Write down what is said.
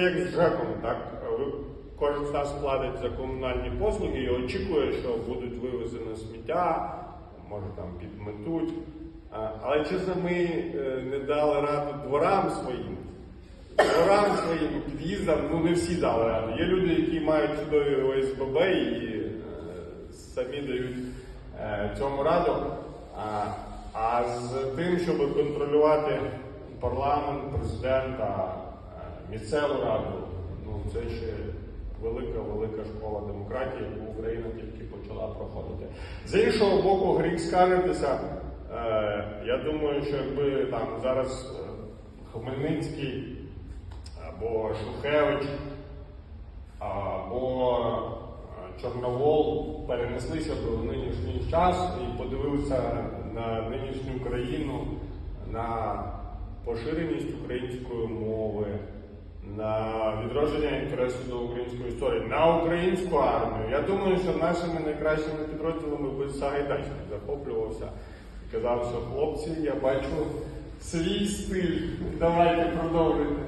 Як з ЖЕКом, так? Кожен з нас платить за комунальні послуги і очікує, що будуть вивезено сміття, може там підметуть. А, Але чесно, ми е, не дали раду дворам своїм. Дворам своїм під'їздам, ну не всі дали раду. Є люди, які мають чудові ОСББ і е, самі дають е, цьому раду. А, з тим, щоб контролювати парламент, президента, е, місцеву раду, ну це ще велика, велика школа демократії, яку Україна тільки почала проходити. З іншого боку, гріх скаржитися. Е, я думаю, що якби там зараз е, Хмельницький або Шухевич, або е, Чорновол перенеслися в нинішній час і подивилися на нинішню країну, на поширеність української мови, до української історії, на українську армію. Я думаю, що нашими найкращими підрозділами би Сагайдачний захоплювався казав, що хлопці, я бачу свій стиль. Давайте продовжуйте.